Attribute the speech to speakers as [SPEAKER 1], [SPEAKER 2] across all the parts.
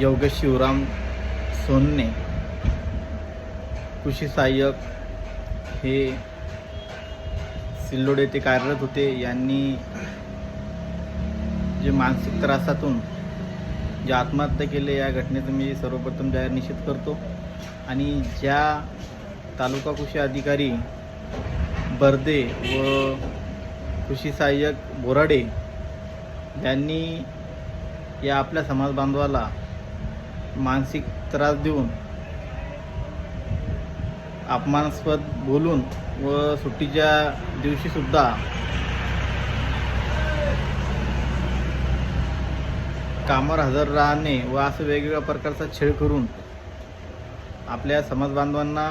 [SPEAKER 1] योगेश शिवराम सोनने कृषी सहाय्यक हे सिल्लोड येथे कार्यरत होते. यांनी जे मानसिक त्रासातून जे आत्महत्या केले या घटनेचं मी सर्वप्रथम जाहीर निषेध करतो. आणि ज्या तालुका कृषी अधिकारी बर्दे व कृषी सहाय्यक बोराडे यांनी या आपल्या समाज बांधवाला मानसिक त्रास देऊन अपमानास्पद बोलून व सुट्टीच्या दिवशीसुद्धा कामावर हजर राहणे व असं वेगवेगळ्या प्रकारचा छेड करून आपल्या समाज बांधवांना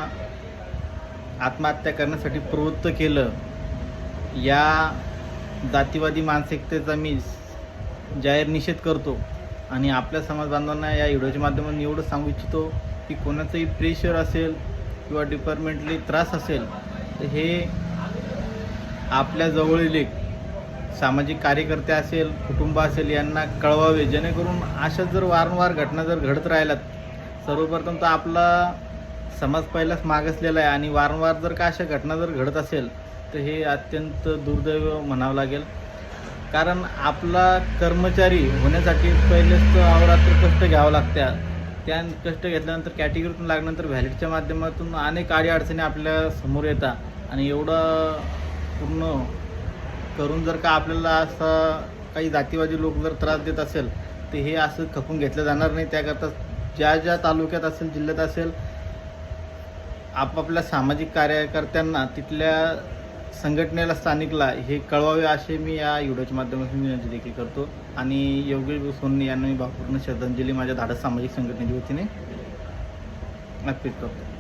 [SPEAKER 1] आत्महत्या करण्यासाठी प्रवृत्त केलं. या जातीवादी मानसिकतेचा मी जाहीर निषेध करतो. आणि आपल्या समाज बांधवांना या व्हिडिओच्या माध्यमातून एवढं सांगू इच्छितो की कोणाचंही प्रेशर असेल किंवा डिपार्टमेंटली त्रास असेल तर हे आपल्या जवळील एक सामाजिक कार्यकर्ते असेल कुटुंब असेल यांना कळवावे. जेणेकरून अशा जर वारंवार घटना जर घडत राहिल्यात सर्वप्रथम तर आपला समाज पहिलाच मागासलेला आहे आणि वारंवार जर का अशा घटना जर घडत असेल तर हे अत्यंत दुर्दैव म्हणावं लागेल. कारण आपला कर्मचारी होण्यासाठी पहिलेच तर अवरात्र कष्ट घ्यावं लागतात त्या कष्ट घेतल्यानंतर कॅटेगरीतून लागल्यानंतर व्हॅलिडच्या माध्यमातून अनेक अडीअडचणी आपल्यासमोर येतात. आणि एवढं पूर्ण करून जर का आपल्याला असं काही जातीवादी लोक जर त्रास देत असेल तर हे असं खपून घेतलं जाणार नाही. त्याकरता ज्या ज्या तालुक्यात असेल जिल्ह्यात असेल आपापल्या सामाजिक कार्यकर्त्यांना तिथल्या संघटनेला स्थानिकला हे कळवावे असे मी या व्हिडिओच्या माध्यमातून विनंती देखील करतो. आणि योगेश सोन्ने यांना मी भावपूर्ण श्रद्धांजली माझ्या धाडस सामाजिक संघटनेच्या वतीने अर्पित करतो.